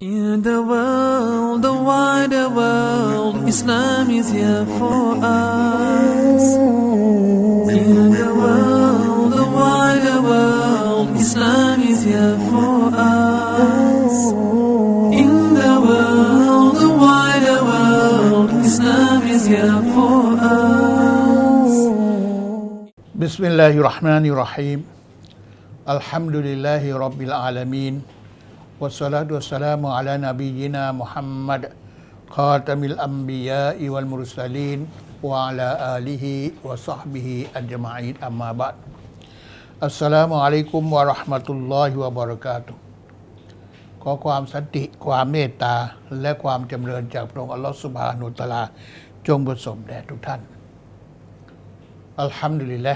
In the world, the wider world, Islam is here for us. In the world, the wider world, Islam is here for us. In the world, the wider world, Islam is here for us. بسم الله الرحمن الرحيم والصلاة والسلام على نبينا محمد خاتم الأنبياء والمرسلين وعلى آله وصحبه أجمعين أما بعد السلام عليكم ورحمة الله وبركاته ขอความสันติความเมตตา และความจำเริญจากพระองค์อัลลอฮฺสุบฮานุตะอาลา จงประสบแด่ทุกท่าน อัลฮัมดุลิลละ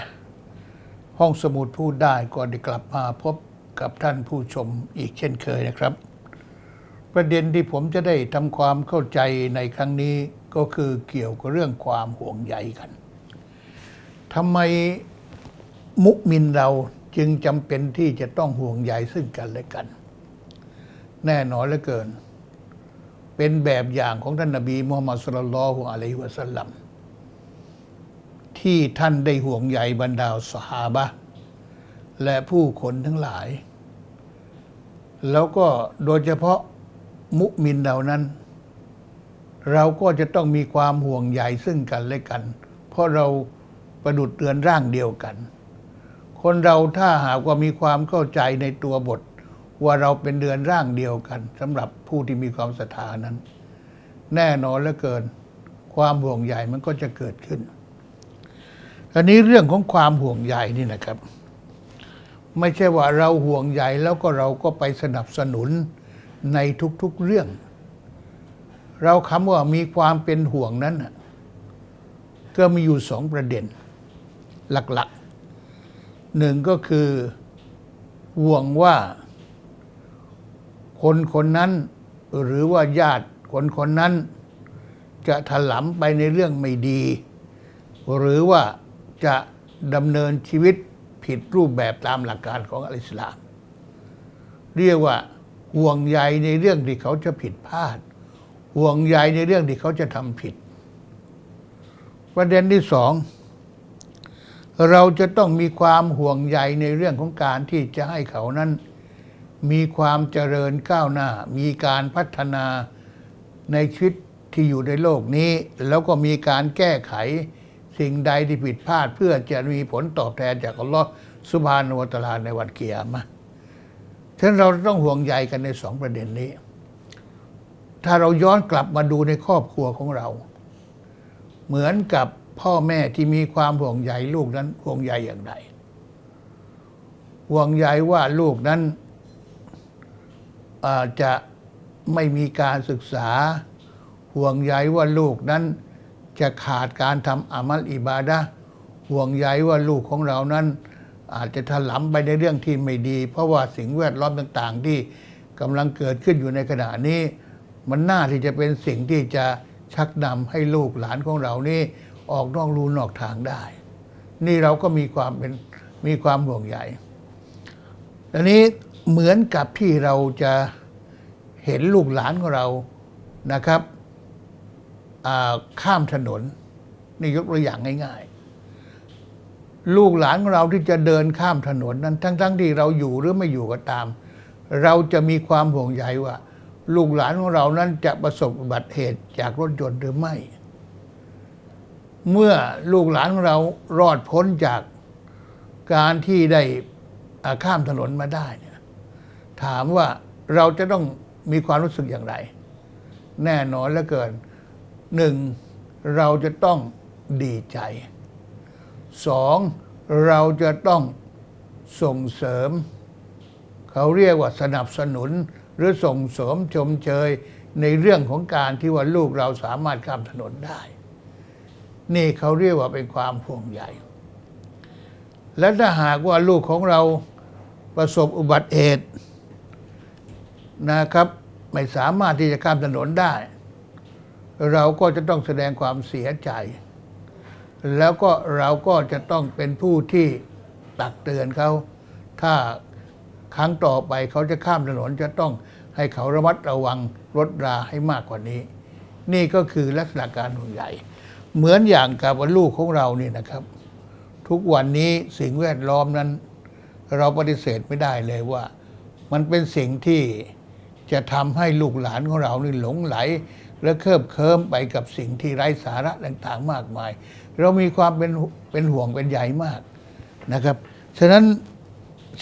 ห้องสมุดพูดได้ก็ได้กลับมาพบ กับท่านผู้ชมอีกเช่นเคยนะครับ ประเด็นที่ผมจะได้ทำความเข้าใจในครั้งนี้ก็คือเกี่ยวกับเรื่องความห่วงใยกันทำไมมุมินเราจึงจำเป็นที่จะต้องห่วงใยซึ่งกันและกัน แน่นอนเหลือเกิน เป็นแบบอย่างของท่านนบีมุฮัมมัดสุลลัลอฮุอะลัยฮิวะสัลลัมที่ท่านได้ห่วงใยบรรดาสหาบะ และผู้คนทั้งหลาย แล้วก็โดยเฉพาะมุมินเหล่านั้น เราก็จะต้องมีความห่วงใยซึ่งกันและกัน เพราะเราประดุดเรือนร่างเดียวกัน คนเราถ้าหากว่ามีความเข้าใจในตัวบท ว่าเราเป็นเดือนร่างเดียวกันสำหรับผู้ที่มีความศรัทธานั้น แน่นอนเหลือเกิน ความห่วงใยมันก็จะเกิดขึ้นอันนี้เรื่องของความห่วงใยนี่นะครับ ไม่ใช่ว่าเราห่วงใยแล้วก็เราก็ไปสนับสนุนในทุกๆเรื่อง เราคำว่ามีความเป็นห่วงนั้นก็มีอยู่สองประเด็น หลักๆ หนึ่งก็คือห่วงว่าคนคนนั้นหรือว่าญาติคนคนนั้นจะถลำไปในเรื่องไม่ดี หรือว่าจะดำเนินชีวิต ผิดรูปแบบตามหลักการของอัลอิสลาม เรียกว่าห่วงใยในเรื่องที่เขาจะผิดพลาด ห่วงใยในเรื่องที่เขาจะทำผิด ประเด็นที่สองเราจะต้องมีความห่วงใยในเรื่องของการที่จะให้เขานั้น มีความเจริญก้าวหน้า มีการพัฒนาในชีวิตที่อยู่ในโลกนี้ แล้วก็มีการแก้ไข สิ่งใดที่ผิดพลาดเพื่อจะมีผลตอบแทนจากอัลลอฮ์สุบฮานุวตะอาลาในวันเกียรมะฉะนั้นเราต้องห่วงใยกันในสองประเด็นนี้ ถ้าเราย้อนกลับมาดูในครอบครัวของเรา เหมือนกับพ่อแม่ที่มีความห่วงใยลูกนั้นห่วงใยอย่างไรห่วงใยว่าลูกนั้นอาจจะไม่มีการศึกษา ห่วงใยว่าลูกนั้น จะขาดการทำอามัลอิบาดะห่วงใยว่าลูกของเรานั้น อาจจะถลำไปในเรื่องที่ไม่ดี เพราะว่าสิ่งแวดล้อมต่างๆ ที่กำลังเกิดขึ้นอยู่ในขณะนี้ มันน่าที่จะเป็นสิ่งที่จะชักนำให้ลูกหลานของเรานี่ออกนอกรูนอกทางได้ นี่เราก็มีความเป็นมีความห่วงใยอันนี้เหมือนกับที่เราจะเห็นลูกหลานของเรานะครับ ข้ามถนนนี่ยกตัวอย่างง่ายๆ ลูกหลานของเราที่จะเดินข้ามถนนนั้น ทั้งๆที่เราอยู่หรือไม่อยู่ก็ตาม เราจะมีความห่วงใยว่า ลูกหลานของเรานั้นจะประสบอุบัติเหตุจากรถยนต์หรือไม่ เมื่อลูกหลานของเรารอดพ้นจากการที่ได้ข้ามถนนมาได้เนี่ยถามว่าเราจะต้องมีความรู้สึกอย่างไร แน่นอนเหลือเกิน หนึ่งเราจะต้องดีใจสองเราจะต้องส่งเสริม เขาเรียกว่าสนับสนุนหรือส่งเสริมชมเชยในเรื่องของการที่ว่าลูกเราสามารถข้ามถนนได้ นี่เขาเรียกว่าเป็นความห่วงใยและถ้าหากว่าลูกของเราประสบอุบัติเหตุนะครับ ไม่สามารถที่จะข้ามถนนได้ เราก็จะต้องแสดงความเสียใจ แล้วก็เราก็จะต้องเป็นผู้ที่ตักเตือนเขา ถ้าครั้งต่อไปเขาจะข้ามถนนจะต้องให้เขาระมัดระวังรถราให้มากกว่านี้ นี่ก็คือลักษณะการห่วงใยเหมือนอย่างกับลูกของเรานี่นะครับ ทุกวันนี้สิ่งแวดล้อมนั้น เราปฏิเสธไม่ได้เลยว่า มันเป็นสิ่งที่จะทำให้ลูกหลานของเรานี่หลงไหล และเคลิบเคลิ้มไปกับสิ่งที่ไร้สาระต่างๆมากมาย เรามีความเป็นเป็นห่วงเป็นใยมากนะครับ ฉะนั้น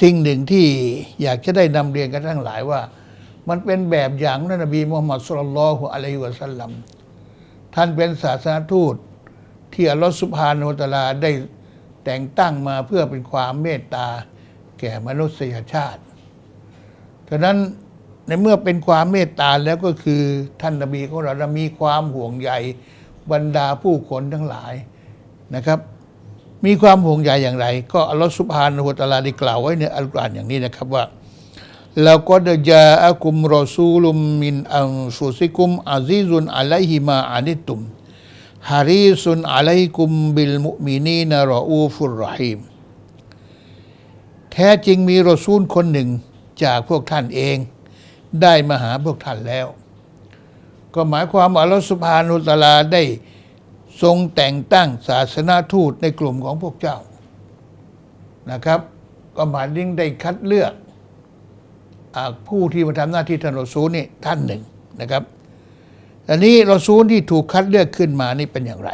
สิ่งหนึ่งที่อยากจะได้นำเรียนกันทั้งหลายว่า มันเป็นแบบอย่างนบีมุฮัมมัดสุลลัลอฮุอะลัยฮิวะสัลลัมท่านเป็นศาสนทูต ที่อัลลอฮฺสุบฮานอัลตะลาได้แต่งตั้งมาเพื่อเป็นความเมตตาแก่มนุษยชาติฉะนั้น ในเมื่อเป็นความเมตตาแล้วก็คือท่านนบีของเรามีความห่วงใยบรรดาผู้คนทั้งหลายนะครับ มีความห่วงใยอย่างไร ก็อัลลอฮฺสุบฮานาอัลตะอาลาได้กล่าวไว้ในอัลกุรอานอย่างนี้นะครับว่าแล้วก็เดจาอักุมรอซูลุมมินอันฟุซิกุมอาซิซุนอะลัยฮิมาอานิตุมฮาริซุนอะลัยกุมบิลมุมินีนรออูฟุรรหีมแท้จริงมีรอซูลคนหนึ่งจากพวกท่านเอง ได้มาหาพวกท่านแล้ว ก็หมายความว่าอัลลอฮฺสุบฮานุตลาได้ทรงแต่งตั้งศาสนาทูตในกลุ่มของพวกเจ้านะครับ ก็หมายถึงได้คัดเลือกอผู้ที่มาทำหน้าที่ท่านรอซูลนี่ท่านหนึ่งนะครับอันนี้รอซูลที่ถูกคัดเลือกขึ้นมานี่เป็นอย่างไร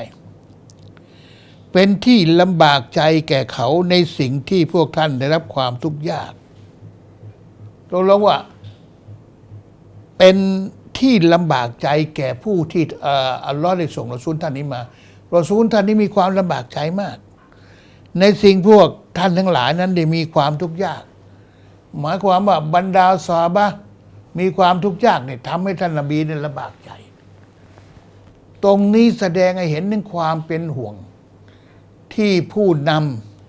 เป็นที่ลำบากใจแก่เขาในสิ่งที่พวกท่านได้รับความทุกข์ยากตกลงว่า เป็นที่ลำบากใจแก่ผู้ที่อัลลอฮ์ได้ส่งรอซูลท่านนี้มารอซูลท่านนี้มีความลำบากใจมาก ในสิ่งพวกท่านทั้งหลายนั้นได้มีความทุกข์ยาก หมายความว่าบรรดาซาบะมีความทุกข์ยากเนี่ยทำให้ท่านนบีเนี่ยลำบากใจ ตรงนี้แสดงให้เห็นถึงความเป็นห่วง ที่ผู้น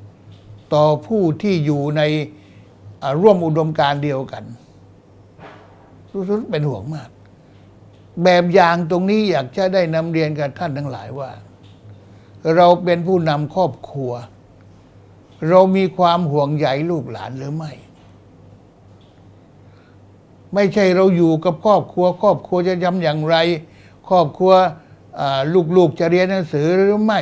ำต่อผู้ที่อยู่ในร่วมอุดมการเดียวกัน รู้สึกเป็นห่วงมาก แบบอย่างตรงนี้อยากจะได้นำเรียนกับท่านทั้งหลายว่า เราเป็นผู้นำครอบครัว เรามีความห่วงใยลูกหลานหรือไม่ ไม่ใช่เราอยู่กับครอบครัว ครอบครัวจะทำอย่างไร ครอบครัวลูกๆจะเรียนหนังสือหรือไม่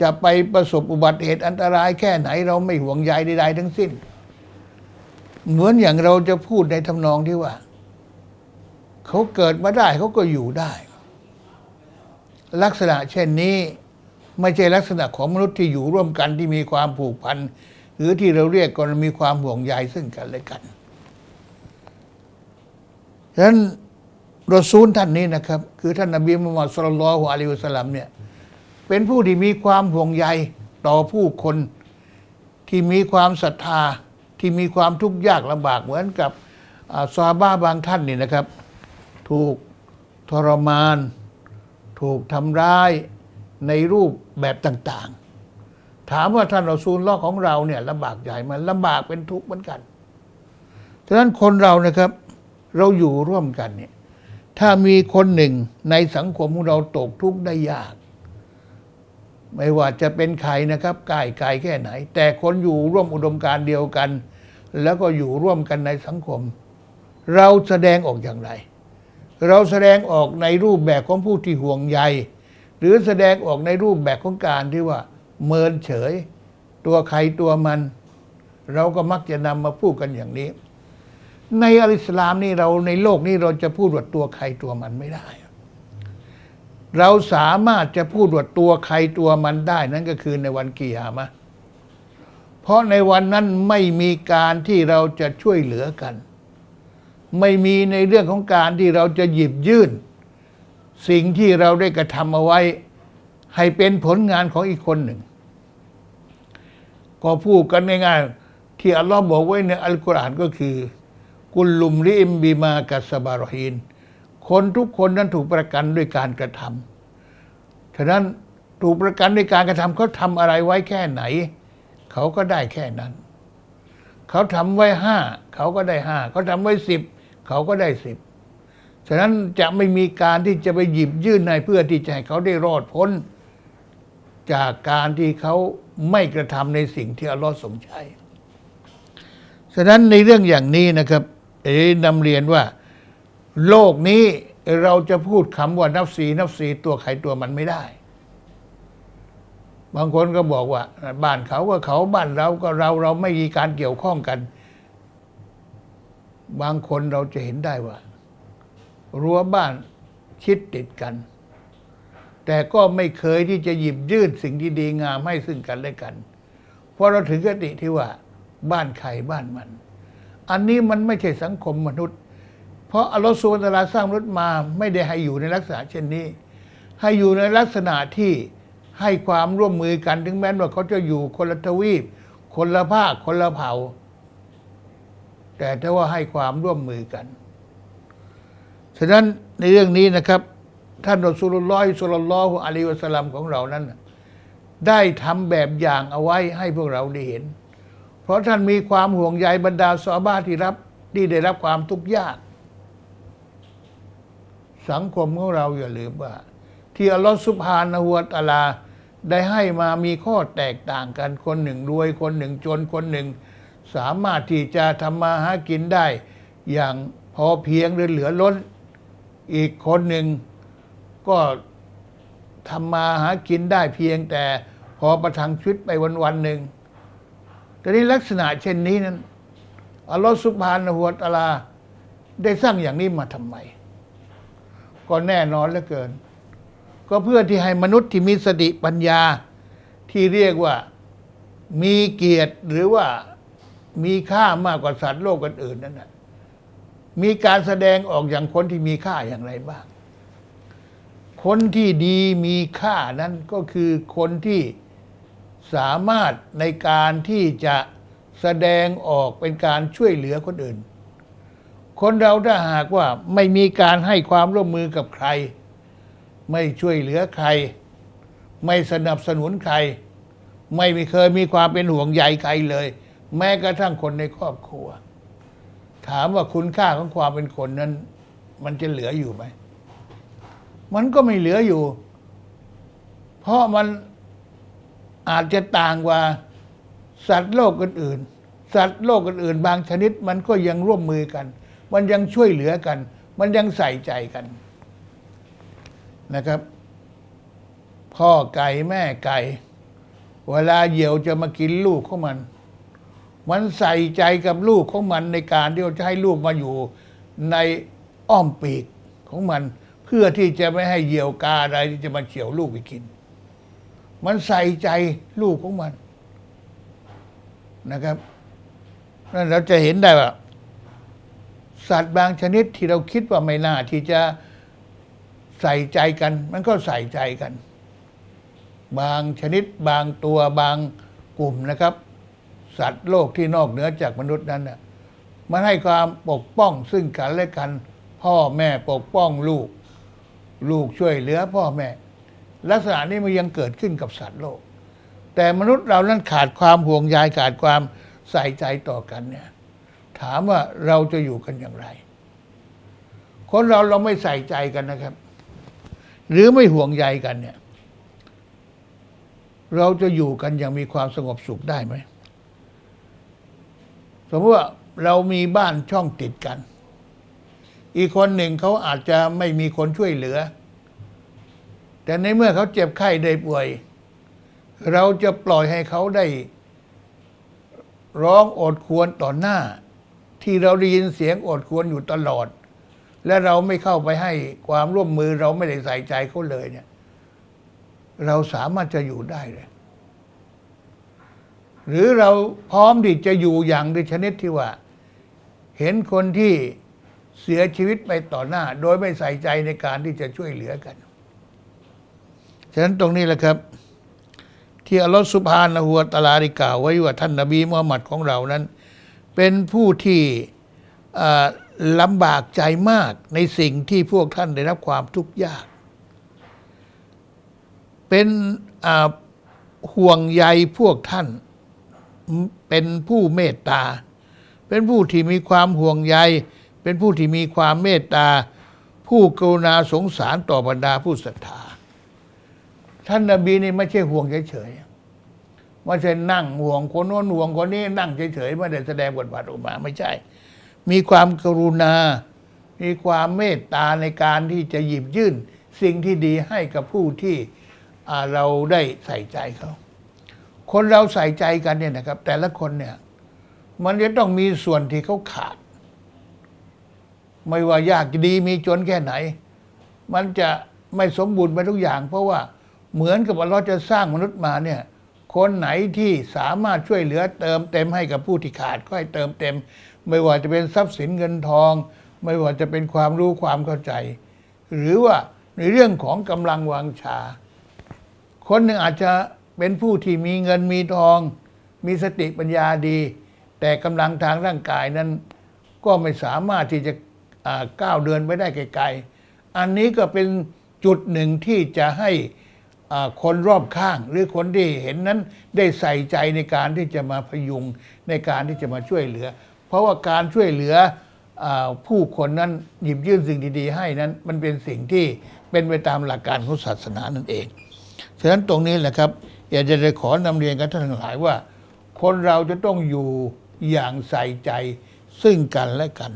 จะไปประสบอุบัติเหตุอันตรายแค่ไหน เราไม่ห่วงใยใดๆทั้งสิ้น เหมือนอย่างเราจะพูดในทำนองที่ว่า เขาเกิดมาได้เขาก็อยู่ได้ ลักษณะเช่นนี้ไม่ใช่ลักษณะของมนุษย์ที่อยู่ร่วมกันที่มีความผูกพันหรือที่เราเรียกกันมีความห่วงใยซึ่งกันและกันฉะนั้นรอซูลท่านนี้นะครับ คือท่านนบีมุฮัมมัดสุลลัลฮุอะลัยฮิวสลัมเนี่ยเป็นผู้ที่มีความห่วงใยต่อผู้คนที่มีความศรัทธาที่มีความทุกข์ยากลำบากเหมือนกับอาซาบ้าบางท่านนี่นะครับ ถูกทรมาน ถูกทำร้ายในรูปแบบต่าง ๆ ถามว่าท่านรอซูลลอของเราเนี่ยลำบากใหญ่มันลำบากเป็นทุกข์เหมือนกันฉะนั้นคนเรานะครับ เราอยู่ร่วมกันเนี่ยถ้ามีคนหนึ่งในสังคมของเราตกทุกข์ได้ยาก ไม่ว่าจะเป็นใครนะครับกล้ไกลแค่ไหน แต่คนอยู่ร่วมอุดมการเดียวกัน แล้วก็อยู่ร่วมกันในสังคม เราแสดงออกอย่างไร เราแสดงออกในรูปแบบของผู้ที่ห่วงใย หรือแสดงออกในรูปแบบของการที่ว่า เมินเฉย ตัวใครตัวมัน เราก็มักจะนำมาพูดกันอย่างนี้ ในอัลอิสลามนี่เราในโลกนี้เราจะพูดว่าตัวใครตัวมันไม่ได้ เราสามารถจะพูดว่าตัวใครตัวมันได้นั่นก็คือในวันกิยามะเพราะในวันนั้นไม่มีการที่เราจะช่วยเหลือกัน ไม่มีในเรื่องของการที่เราจะหยิบยื่น สิ่งที่เราได้กระทำเอาไว้ ให้เป็นผลงานของอีกคนหนึ่ง ก็พูดกันง่ายๆที่อัลลอฮ์บอกไว้ในอัลกุรอานก็คือ กุลลุมริอิมบีมากัสบารฮีนคนทุกคนนั้นถูกประกันด้วยการกระทำฉะนั้นถูกประกันด้วยการกระทำเขาทำอะไรไว้แค่ไหน เขาก็ได้แค่นั้น เขาทำไว้ห้าเขาก็ได้ห้าเขาทำไว้สิบ เขาก็ได้สิบฉะนั้นจะไม่มีการที่จะไปหยิบยื่นในเพื่อที่จะให้เขาได้รอดพ้น จากการที่เขาไม่กระทำในสิ่งที่อัลลอฮ์ทรงใช้ฉะนั้นในเรื่องอย่างนี้นะครับเอ๋นำเรียนว่า โลกนี้เราจะพูดคำว่านับสีนับสีตัวใครตัวมันไม่ได้ บางคนก็บอกว่า บ้านเขาก็เขาบ้านเราก็เราเราไม่มีการเกี่ยวข้องกัน บางคนเราจะเห็นได้ว่า รั้วบ้านชิดติดกัน แต่ก็ไม่เคยที่จะหยิบยื่นสิ่งที่ดีงามให้ซึ่งกันและกัน เพราะเราถึงกติที่ว่า บ้านใครบ้านมัน อันนี้มันไม่ใช่สังคมมนุษย์ เพราะอัลลอฮฺสุบฮานตาลาสร้างมนุษย์มาไม่ได้ให้อยู่ในลักษณะเช่นนี้ ให้อยู่ในลักษณะที่ให้ความร่วมมือกันถึงแม้ว่าเขาจะอยู่คนละทวีป คนละภาคคนละเผ่า แต่ถ้าว่าให้ความร่วมมือกัน ฉะนั้นในเรื่องนี้นะครับ ท่านรอสูลุลลอฮิสุลลลลอฮุอะลัยฮิวะสลลัมของเรานั้น ได้ทำแบบอย่างเอาไว้ให้พวกเราได้เห็น เพราะท่านมีความห่วงใยบรรดาซอฮาบาที่รับที่ได้รับความทุกข์ยาก สังคมของเราอย่าลืมว่า ที่อัลลอฮฺสุบฮานะฮูวตะอาลาได้ให้มามีข้อแตกต่างกันคนหนึ่งรวยคนหนึ่งจนคนหนึ่ง สามารถที่จะทำมาหากินได้ อย่างพอเพียงหรือเหลือล้น อีกคนหนึ่งก็ทำมาหากินได้เพียงแต่พอประทังชีวิตไปวันวันหนึ่งแต่นี้ลักษณะเช่นนี้นั้นอัลลอฮฺสุบฮานะฮูวตะอาลา ได้สร้างอย่างนี้มาทำไม ก็แน่นอนเหลือเกิน ก็เพื่อที่ให้มนุษย์ที่มีสติปัญญาที่เรียกว่ามีเกียรติหรือว่า มีค่ามากกว่าสัตว์โลกอื่นๆนั่นนะมีการแสดงออกอย่างคนที่มีค่าอย่างไรบ้าง คนที่ดีมีค่านั้นก็คือคนที่สามารถในการที่จะแสดงออกเป็นการช่วยเหลือคนอื่น คนเราถ้าหากว่าไม่มีการให้ความร่วมมือกับใคร ไม่ช่วยเหลือใคร ไม่สนับสนุนใคร ไม่มีเคยมีความเป็นห่วงใยใครเลย แม้กระทั่งคนในครอบครัว ถามว่าคุณค่าของความเป็นคนนั้น มันจะเหลืออยู่ไหม มันก็ไม่เหลืออยู่ เพราะมันอาจจะต่างกว่าสัตว์โลกอื่นๆ สัตว์โลกอื่นๆ บางชนิดมันก็ยังร่วมมือกัน มันยังช่วยเหลือกัน มันยังใส่ใจกันนะครับ พ่อไก่แม่ไก่ เวลาเหยี่ยวจะมากินลูกของมัน มันใส่ใจกับลูกของมันในการที่จะให้ลูกมาอยู่ในอ้อมปีกของมัน เพื่อที่จะไม่ให้เหยี่ยวกาอะไรที่จะมาเฉียวลูกไปกิน มันใส่ใจลูกของมันนะครับนั่นเราจะเห็นได้ว่า สัตว์บางชนิดที่เราคิดว่าไม่น่าที่จะใส่ใจกัน มันก็ใส่ใจกัน บางชนิดบางตัวบางกลุ่มนะครับ สัตว์โลกที่นอกเหนือจากมนุษย์นั้นน่ะมันให้ความปกป้องซึ่งกันและกัน พ่อแม่ปกป้องลูก ลูกช่วยเหลือพ่อแม่ ลักษณะนี้มันยังเกิดขึ้นกับสัตว์โลก แต่มนุษย์เรานั้นขาดความห่วงใยขาดความใส่ใจต่อกันเนี่ย ถามว่าเราจะอยู่กันอย่างไร คนเราเราไม่ใส่ใจกันนะครับ หรือไม่ห่วงใยกันเนี่ย เราจะอยู่กันอย่างมีความสงบสุขได้ไหม สมมติว่าเรามีบ้านช่องติดกัน อีกคนหนึ่งเขาอาจจะไม่มีคนช่วยเหลือ แต่ในเมื่อเขาเจ็บไข้ได้ป่วย เราจะปล่อยให้เขาได้ ร้องโอดควรต่อหน้า ที่เราได้ยินเสียงโอดควรอยู่ตลอด และเราไม่เข้าไปให้ความร่วมมือเราไม่ได้ใส่ใจเขาเลยเนี่ย เราสามารถจะอยู่ได้เลย หรือเราพร้อมที่จะอยู่อย่างในชนิดที่ว่า เห็นคนที่เสียชีวิตไปต่อหน้า โดยไม่ใส่ใจในการที่จะช่วยเหลือกัน ฉะนั้นตรงนี้แหละครับ ที่อัลลอฮฺสุบฮานะฮูวตาลาได้กล่าวไว้ว่าท่านนบีมุฮัมมัดของเรานั้น เป็นผู้ที่ลำบากใจมากในสิ่งที่พวกท่านได้รับความทุกข์ยาก เป็นห่วงใยพวกท่าน เป็นผู้เมตตา เป็นผู้ที่มีความห่วงใย เป็นผู้ที่มีความเมตตา ผู้กรุณาสงสารต่อบรรดาผู้ศรัทธา ท่านนบีนี่ไม่ใช่ห่วงเฉยๆไม่ใช่นั่งห่วงคนโน้นห่วงคนนี้นั่งเฉยๆไม่ได้แสดงบทบาทออกมาไม่ใช่ มีความกรุณา มีความเมตตาในการที่จะหยิบยื่น สิ่งที่ดีให้กับผู้ที่เราได้ใส่ใจเขา คนเราใส่ใจกันเนี่ยนะครับ แต่ละคนเนี่ย มันจะต้องมีส่วนที่เขาขาด ไม่ว่ายากดีมีจนแค่ไหน มันจะไม่สมบูรณ์ไปทุกอย่าง เพราะว่าเหมือนกับว่าเราจะสร้างมนุษย์มาเนี่ย คนไหนที่สามารถช่วยเหลือเติมเต็มให้กับผู้ที่ขาดก็ให้เติมเต็ม ไม่ว่าจะเป็นทรัพย์สินเงินทอง ไม่ว่าจะเป็นความรู้ความเข้าใจ หรือว่าในเรื่องของกำลังวังชา คนหนึ่งอาจจะ เป็นผู้ที่มีเงินมีทอง มีสติปัญญาดี แต่กำลังทางร่างกายนั้น ก็ไม่สามารถที่จะก้าวเดินไปได้ไกลๆ อันนี้ก็เป็นจุดหนึ่งที่จะให้คนรอบข้าง หรือคนที่เห็นนั้นได้ใส่ใจในการที่จะมาพยุงในการที่จะมาช่วยเหลือ เพราะว่าการช่วยเหลืออผู้คนนั้นหยิบยื่นสิ่งดีๆ ให้นั้น มันเป็นสิ่งที่เป็นไปตามหลักการของศาสนานั่นเอง ฉะนั้นตรงนี้แหละครับ อยากจะได้ขอนำเรียนกับท่านทั้งหลายว่า คนเราจะต้องอยู่อย่างใส่ใจซึ่งกันและกัน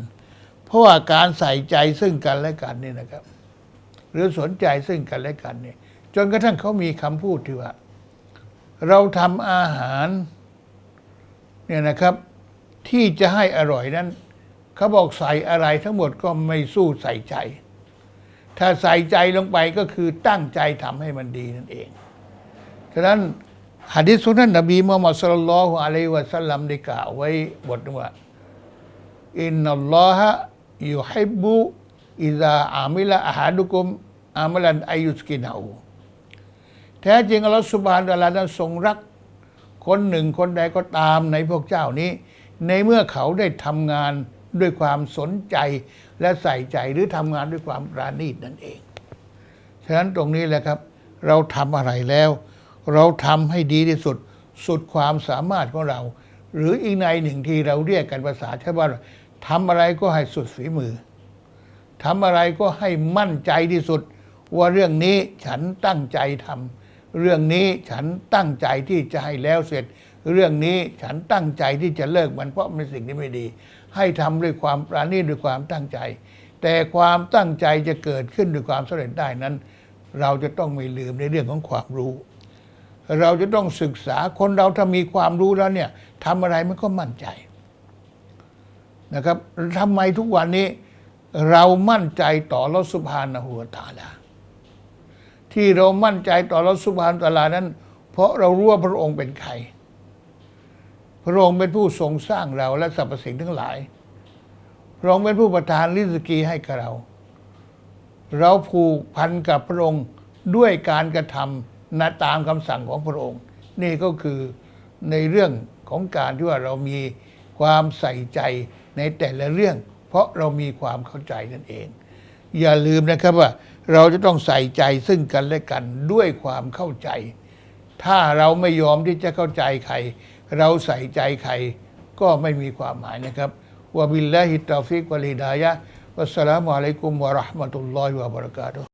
เพราะว่าการใส่ใจซึ่งกันและกันนี่นะครับ หรือสนใจซึ่งกันและกันเนี่ยจนกระทั่งเขามีคำพูดที่ว่า เราทำอาหารเนี่ยนะครับ ที่จะให้อร่อยนั้นเขาบอกใส่อะไรทั้งหมดก็ไม่สู้ใส่ใจ ถ้าใส่ใจลงไปก็คือตั้งใจทำให้มันดีนั่นเอง ฉะนั้นหะดิษของท่านนบีมุฮัมมัดสุลลัลลอฮุอะลัยวะสัลลัมได้กล่าวไว้บทว่าอินนัลลอฮะยุฮิบบุอิซาอามิละอาฮาดุกุมอามัลันอายุสกินาอูแท้จริงอัลลอฮฺสุบฮานะฮูวะตะอาลานั้นทรงรัก คนหนึ่งคนใดก็ตามในพวกเจ้านี้ ในเมื่อเขาได้ทำงานด้วยความสนใจและใส่ใจหรือทำงานด้วยความปราณีตนั่นเอง ฉะนั้นตรงนี้แหละครับ เราทำอะไรแล้ว เราทำให้ดีที่สุด สุดความสามารถของเรา หรืออีกในหนึ่งที่เราเรียกกันภาษาชาวบ้านว่าทำอะไรก็ให้สุดฝีมือทำอะไรก็ให้มั่นใจที่สุด ว่าเรื่องนี้ฉันตั้งใจทำเรื่องนี้ฉันตั้งใจที่จะให้แล้วเสร็จ เรื่องนี้ฉันตั้งใจที่จะเลิกมันเพราะมันเป็นสิ่งที่ไม่ดี ให้ทำด้วยความปราณีตด้วยความตั้งใจ แต่ความตั้งใจจะเกิดขึ้นด้วยความสำเร็จได้นั้น เราจะต้องไม่ลืมในเรื่องของความรู้ เราจะต้องศึกษาคนเราถ้ามีความรู้แล้วเนี่ยทำอะไรมันก็มั่นใจนะครับทำไมทุกวันนี้เรามั่นใจต่อรสุภานหัวตาลาที่เรามั่นใจต่อรสุภานตาลานั้น เพราะเรารู้ว่าพระองค์เป็นใคร พระองค์เป็นผู้ทรงสร้างเราและสรรพสิ่งทั้งหลาย พระองค์เป็นผู้ประทานริสกีให้กับเรา เราผูกพันกับพระองค์ด้วยการกระทำ นะตามคำสั่งของพระองค์ นี่ก็คือในเรื่องของการที่ว่าเรามีความใส่ใจในแต่ละเรื่อง เพราะเรามีความเข้าใจนั่นเอง อย่าลืมนะครับว่า เราจะต้องใส่ใจซึ่งกันและกันด้วยความเข้าใจ ถ้าเราไม่ยอมที่จะเข้าใจใคร เราใส่ใจใครก็ไม่มีความหมายนะครับวะบิลลาฮิตตอฟิกวะลิดายะวัสสลามุอะลัยกุมวะราะห์มะตุลลอฮิวะบะเราะกาตุ